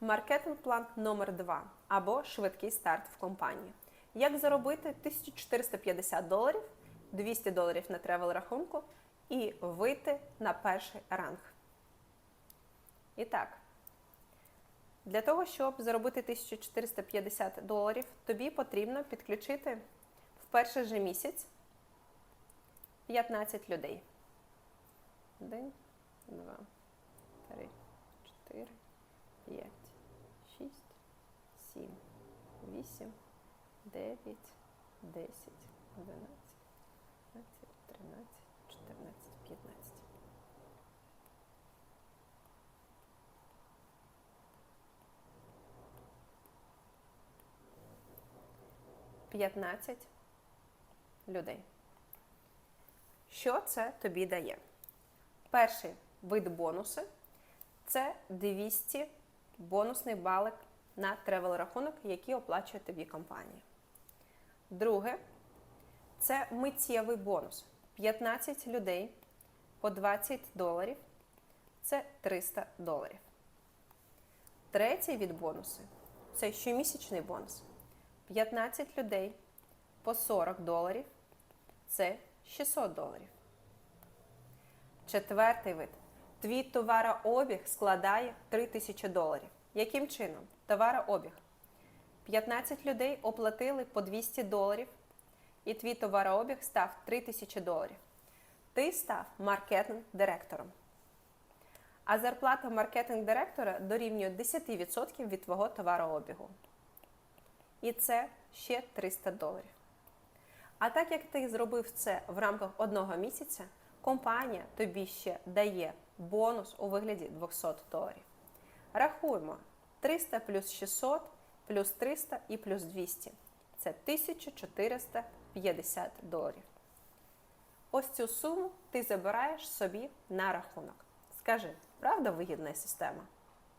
Маркетинг-план номер 2 або швидкий старт в компанії. Як заробити 1450 доларів, 200 доларів на тревел рахунку і вийти на перший ранг. І так, для того, щоб заробити 1450 доларів, тобі потрібно підключити в перший же місяць 15 людей. Один, два, три, чотири, п'ять, 8, 9, 10, 12, 12, 13, 14, 15. П'ятнадцять людей. Що це тобі дає? Перший вид бонуси це 200 бонусний балик на тревел рахунок, який оплачує тобі компанія. Друге це миттєвий бонус. 15 людей по 20 доларів це 300 доларів. Третій від бонусу це щомісячний бонус. 15 людей по 40 доларів це 600 доларів. Четвертий вид. Твій товарообіг складає 3000 доларів. Яким чином? Товарообіг. 15 людей оплатили по 200 доларів, і твій товарообіг став 3000 доларів. Ти став маркетинг-директором. А зарплата маркетинг-директора дорівнює 10% від твого товарообігу. І це ще 300 доларів. А так як ти зробив це в рамках одного місяця, компанія тобі ще дає бонус у вигляді 200 доларів. Рахуємо 300 плюс 600 плюс 300 і плюс 200. Це 1450 доларів. Ось цю суму ти забираєш собі на рахунок. Скажи, правда вигідна система?